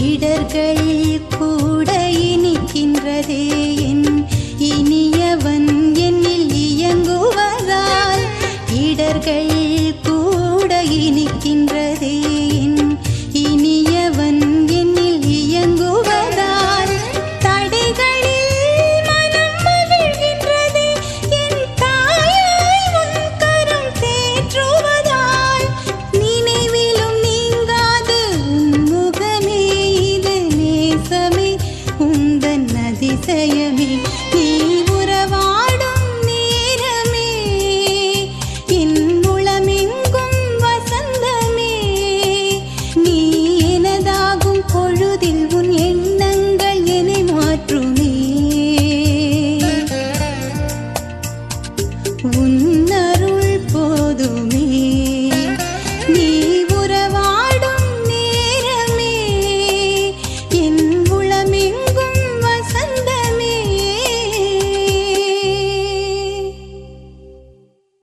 இடர்கள் கூட இனிக்கின்றதே. في سيمي